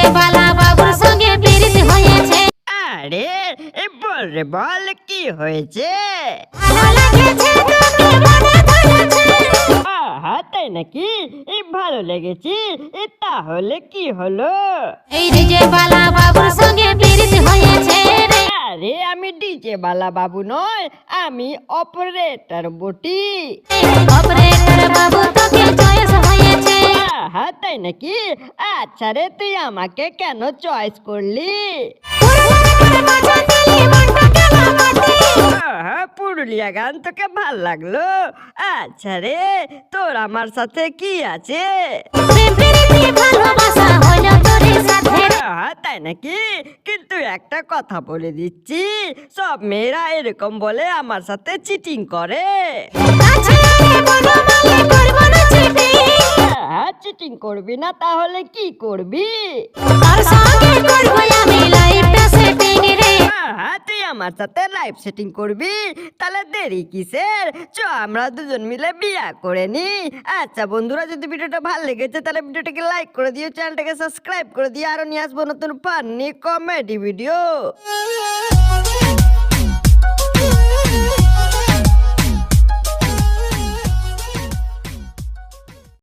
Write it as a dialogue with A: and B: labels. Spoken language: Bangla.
A: যে বালা বাবুর সঙ্গে পীড়িত হয়েছে।
B: আরে এ বল রে বল কি হয়েছে?
A: ভালো লাগেছে তোকে মনে ধরেছে।
B: আহা তাই নাকি? এই ভালো লেগেছে এ তাহলে কি হলো?
A: এই যে বালা বাবুর সঙ্গে পীড়িত হয়েছে রে।
B: আরে আমি ডিজে বালা বাবু নয় আমি অপারেটর বটি।
A: অপারেটর বাবু
B: তাই নাকি? আচ্ছা রে তুই আমাকে কেন চয়েস করলি?
A: মাটি
B: আহা, পুরুলিয়া গান তোকে ভালো লাগল। আচ্ছা রে তোর আমার সাথে কি আছে? আহা, তাই নাকি? কিন্তু একটা কথা বলে দিচ্ছি সব মেয়েরা এরকম বলে আমার সাথে চিটিং করে। চিটিং করবি না তাহলে কি করবি?
A: তার সঙ্গে করব আমি লাইফটা সেটিং রে।
B: আহা, তুই আমার সাথে লাইভ সেটিং করবি। তাহলে দেরি কিসের? চ আমরা দুজন মিলে বিয়া করে নি। আচ্ছা বন্ধুরা যদি ভিডিওটা ভালো লেগেছে তাহলে ভিডিওটাকে লাইক করে দিও চ্যানেলটাকে সাবস্ক্রাইব করে দিও আরও নিয়ে আসব নতুন ফানি কমেডি ভিডিও